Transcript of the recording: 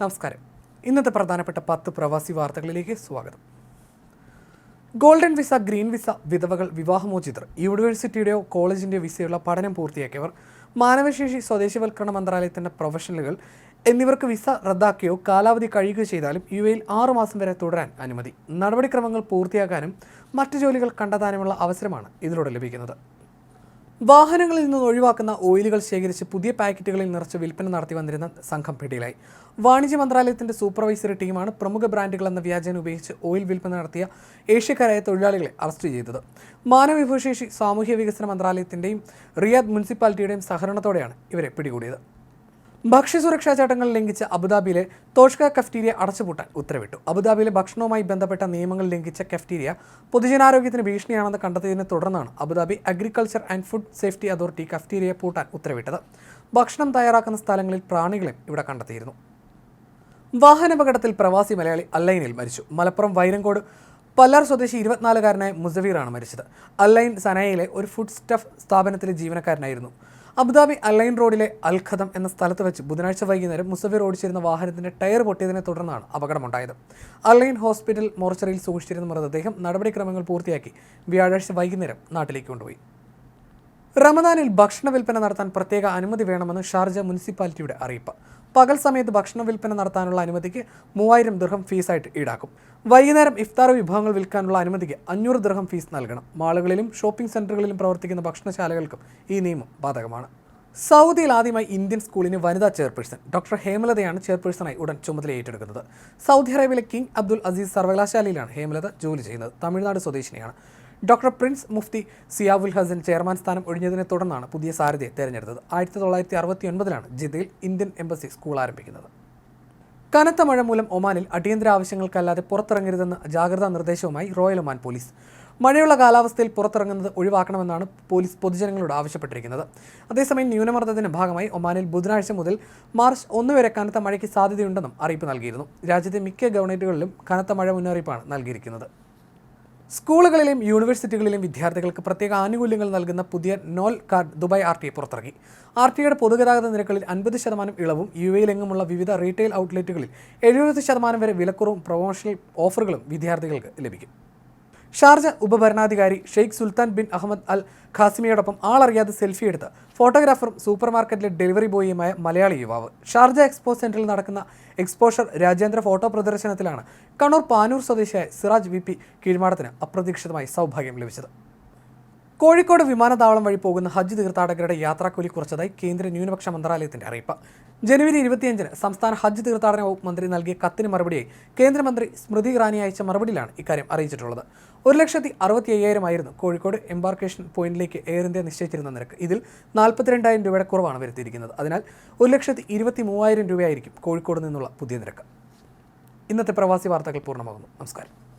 നമസ്കാരം. ഇന്നത്തെ പ്രധാനപ്പെട്ട പത്ത് പ്രവാസി വാർത്തകളിലേക്ക് സ്വാഗതം. ഗോൾഡൻ വിസ ഗ്രീൻ വിസ വിധവകൾ വിവാഹമോചിതർ യൂണിവേഴ്സിറ്റിയുടെയോ കോളേജിന്റെയോ വിസയുള്ള പഠനം പൂർത്തിയാക്കിയവർ മാനവശേഷി സ്വദേശിവൽക്കരണ മന്ത്രാലയത്തിന്റെ പ്രൊഫഷണലുകൾ എന്നിവർക്ക് വിസ റദ്ദാക്കിയോ കാലാവധി കഴിയുകയോ ചെയ്താലും യു എയിൽ ആറുമാസം വരെ തുടരാൻ അനുമതി. നടപടിക്രമങ്ങൾ പൂർത്തിയാക്കാനും മറ്റ് ജോലികൾ കണ്ടെത്താനുമുള്ള അവസരമാണ് ഇതിലൂടെ ലഭിക്കുന്നത്. വാഹനങ്ങളിൽ നിന്ന് ഒഴിവാക്കുന്ന ഓയിലുകൾ ശേഖരിച്ച് പുതിയ പാക്കറ്റുകളിൽ നിറച്ച് വിൽപ്പന നടത്തി വന്നിരുന്ന സംഘം പിടിയിലായി. വാണിജ്യ മന്ത്രാലയത്തിന്റെ സൂപ്പർവൈസറി ടീമാണ് പ്രമുഖ ബ്രാൻഡുകൾ എന്ന വ്യാജേന ഉപയോഗിച്ച് ഓയിൽ വിൽപ്പന നടത്തിയ ഏഷ്യക്കാരായ തൊഴിലാളികളെ അറസ്റ്റ് ചെയ്തത്. മാനവവിഭവശേഷി സാമൂഹ്യ വികസന മന്ത്രാലയത്തിന്റെയും റിയാദ് മുനിസിപ്പാലിറ്റിയുടെയും സഹകരണത്തോടെയാണ് ഇവരെ പിടികൂടിയത്. ഭക്ഷ്യസുരക്ഷാ ചട്ടങ്ങൾ ലംഘിച്ച് അബുദാബിയിലെ തോഷ്ക കഫ്റ്റീരിയ അടച്ചുപൂട്ടാൻ ഉത്തരവിട്ടു. അബുദാബിയിലെ ഭക്ഷണവുമായി ബന്ധപ്പെട്ട നിയമങ്ങൾ ലംഘിച്ച കഫ്റ്റീരിയ പൊതുജനാരോഗ്യത്തിന് ഭീഷണിയാണെന്ന് കണ്ടെത്തിയതിനെ തുടർന്നാണ് Abu Dhabi agriculture and food safety authority cafeteria പൂട്ടാൻ ഉത്തരവിട്ടത്. ഭക്ഷണം തയ്യാറാക്കുന്ന സ്ഥലങ്ങളിൽ പ്രാണികളെ ഇവിടെ കണ്ടെത്തിയിരുന്നു. വാഹനാപകടത്തിൽ പ്രവാസി മലയാളി അല്ലൈനിൽ മരിച്ചു. മലപ്പുറം വൈരങ്കോട് പല്ലാർ സ്വദേശി ഇരുപത്തിനാലുകാരനായ മുസവീറാണ് മരിച്ചത്. അല്ലൈൻ സനായയിലെ ഒരു ഫുഡ് സ്റ്റഫ് സ്ഥാപനത്തിലെ ജീവനക്കാരനായിരുന്നു. അബുദാബി അലൈൻ റോഡിലെ അൽഖദം എന്ന സ്ഥലത്ത് വെച്ച് ബുധനാഴ്ച വൈകുന്നേരം മുസഫിർ ഓടിച്ചിരുന്ന വാഹനത്തിന്റെ ടയർ പൊട്ടിയതിനെ തുടർന്നാണ് അപകടമുണ്ടായത്. അലൈൻ ഹോസ്പിറ്റൽ മോർച്ചറിയിൽ സൂക്ഷിച്ചിരുന്ന മൃതദേഹം നടപടിക്രമങ്ങൾ പൂർത്തിയാക്കി വ്യാഴാഴ്ച വൈകുന്നേരം നാട്ടിലേക്ക് കൊണ്ടുപോയി. റമദാനിൽ ഭക്ഷണ വിൽപ്പന നടത്താൻ പ്രത്യേക അനുമതി വേണമെന്ന് ഷാർജ മുനിസിപ്പാലിറ്റിയുടെ അറിയിപ്പ്. പകൽ സമയത്ത് ഭക്ഷണ വിൽപ്പന നടത്താനുള്ള അനുമതിക്ക് മൂവായിരം ദൃഹം ഫീസായിട്ട് ഈടാക്കും. വൈകുന്നേരം ഇഫ്താർ വിഭവങ്ങൾ വിൽക്കാനുള്ള അനുമതിക്ക് അഞ്ഞൂറ് ദൃഹം ഫീസ് നൽകണം. മാളുകളിലും ഷോപ്പിംഗ് സെന്ററുകളിലും പ്രവർത്തിക്കുന്ന ഭക്ഷണശാലകൾക്കും ഈ നിയമം ബാധകമാണ്. സൗദിയിൽ ആദ്യമായി ഇന്ത്യൻ സ്കൂളിന് വനിതാ ചെയർപേഴ്സൺ ഡോക്ടർ ഹേമലതയാണ് ചെയർപേഴ്സണായി ഉടൻ ചുമതല ഏറ്റെടുക്കുന്നത്. സൗദി അറേബ്യയിലെ കിങ് അബ്ദുൽ അസീസ് സർവകലാശാലയിലാണ് ഹേമലത ജോലി ചെയ്യുന്നത്. Tamil Nadu സ്വദേശിനിയാണ്. Doctor prince Mufti Ziaul Hasan chairman സ്ഥാനം ഒഴിഞ്ഞതിനെ തുടർന്നാണ് പുതിയ സാരഥിയെ തെരഞ്ഞെടുത്തത്. ആയിരത്തി തൊള്ളായിരത്തി അറുപത്തി ഒൻപതിലാണ് ജിദ്ദയിൽ ഇന്ത്യൻ എംബസി സ്കൂൾ ആരംഭിക്കുന്നത്. കനത്ത മഴ മൂലം ഒമാനിൽ അടിയന്തര ആവശ്യങ്ങൾക്കല്ലാതെ പുറത്തിറങ്ങരുതെന്ന ജാഗ്രതാ നിർദ്ദേശവുമായി റോയൽ ഒമാൻ പോലീസ്. മഴയുള്ള കാലാവസ്ഥയിൽ പുറത്തിറങ്ങുന്നത് ഒഴിവാക്കണമെന്നാണ് പോലീസ് പൊതുജനങ്ങളോട് ആവശ്യപ്പെട്ടിരിക്കുന്നത്. അതേസമയം ന്യൂനമർദ്ദത്തിന്റെ ഭാഗമായി ഒമാനിൽ ബുധനാഴ്ച മുതൽ മാർച്ച് ഒന്ന് വരെ കനത്ത മഴയ്ക്ക് സാധ്യതയുണ്ടെന്നും അറിയിപ്പ് നൽകിയിരുന്നു. രാജ്യത്തെ മിക്ക ഗവർണേറ്റുകളിലും കനത്ത മഴ മുന്നറിയിപ്പാണ് നൽകിയിരിക്കുന്നത്. സ്കൂളുകളിലെയും യൂണിവേഴ്സിറ്റികളിലും വിദ്യാർത്ഥികൾക്ക് പ്രത്യേക ആനുകൂല്യങ്ങൾ നൽകുന്ന പുതിയ Nol card Dubai R T I പുറത്തിറങ്ങി. ആർ ടി ഐയുടെ പൊതുഗതാഗത നിരക്കുകളിൽ അൻപത് ശതമാനം ഇളവും യു എയിലെങ്ങുമുള്ള വിവിധ റീറ്റെയിൽ ഔട്ട്ലെറ്റുകളിൽ എഴുപത് ശതമാനം വരെ വിലക്കുറവും പ്രൊമോഷണൽ ഓഫറുകളും വിദ്യാർത്ഥികൾക്ക് ലഭിക്കും. Sharjah ഉപഭരണാധികാരി Sheikh Sultan bin Ahmed Al ഖാസിമിയോടൊപ്പം ആളറിയാതെ സെൽഫി എടുത്ത് ഫോട്ടോഗ്രാഫറും സൂപ്പർ മാർക്കറ്റിലെ ഡെലിവറി ബോയിയുമായ മലയാളി യുവാവ്. ഷാർജ എക്സ്പോ സെന്ററിൽ നടക്കുന്ന എക്സ്പോഷർ രാജേന്ദ്ര ഫോട്ടോ പ്രദർശനത്തിലാണ് കണ്ണൂർ പാനൂർ സ്വദേശിയായ സിറാജ് വി പി കീഴ്മാടത്തിന് അപ്രതീക്ഷിതമായി സൗഭാഗ്യം ലഭിച്ചത്. കോഴിക്കോട് വിമാനത്താവളം വഴി പോകുന്ന ഹജ്ജ് തീർത്ഥാടകരുടെ യാത്രാക്കൂലി കുറച്ചതായി കേന്ദ്ര ന്യൂനപക്ഷ മന്ത്രാലയത്തിന്റെ അറിയിപ്പ്. ജനുവരി ഇരുപത്തിയഞ്ചിന് സംസ്ഥാന ഹജ്ജ് തീർത്ഥാടന വകുപ്പ് മന്ത്രി നൽകിയ കത്തിന് മറുപടിയായി കേന്ദ്രമന്ത്രി സ്മൃതി ഇറാനി അയച്ച മറുപടിയിലാണ് ഇക്കാര്യം അറിയിച്ചിട്ടുള്ളത്. ഒരു ലക്ഷത്തി അറുപത്തി അയ്യായിരം ആയിരുന്നു കോഴിക്കോട് എംബാർക്കേഷൻ പോയിന്റിലേക്ക് എയർ ഇന്ത്യ നിശ്ചയിച്ചിരുന്ന നിരക്ക്. ഇതിൽ നാൽപ്പത്തിരണ്ടായിരം രൂപയുടെ കുറവാണ് വരുത്തിയിരിക്കുന്നത്. അതിനാൽ ഒരു ലക്ഷത്തി ഇരുപത്തി മൂവായിരം രൂപയായിരിക്കും കോഴിക്കോട് നിന്നുള്ള പുതിയ നിരക്ക്. ഇന്നത്തെ പ്രവാസി വാർത്തകൾ പൂർണമാകുന്നു. നമസ്കാരം.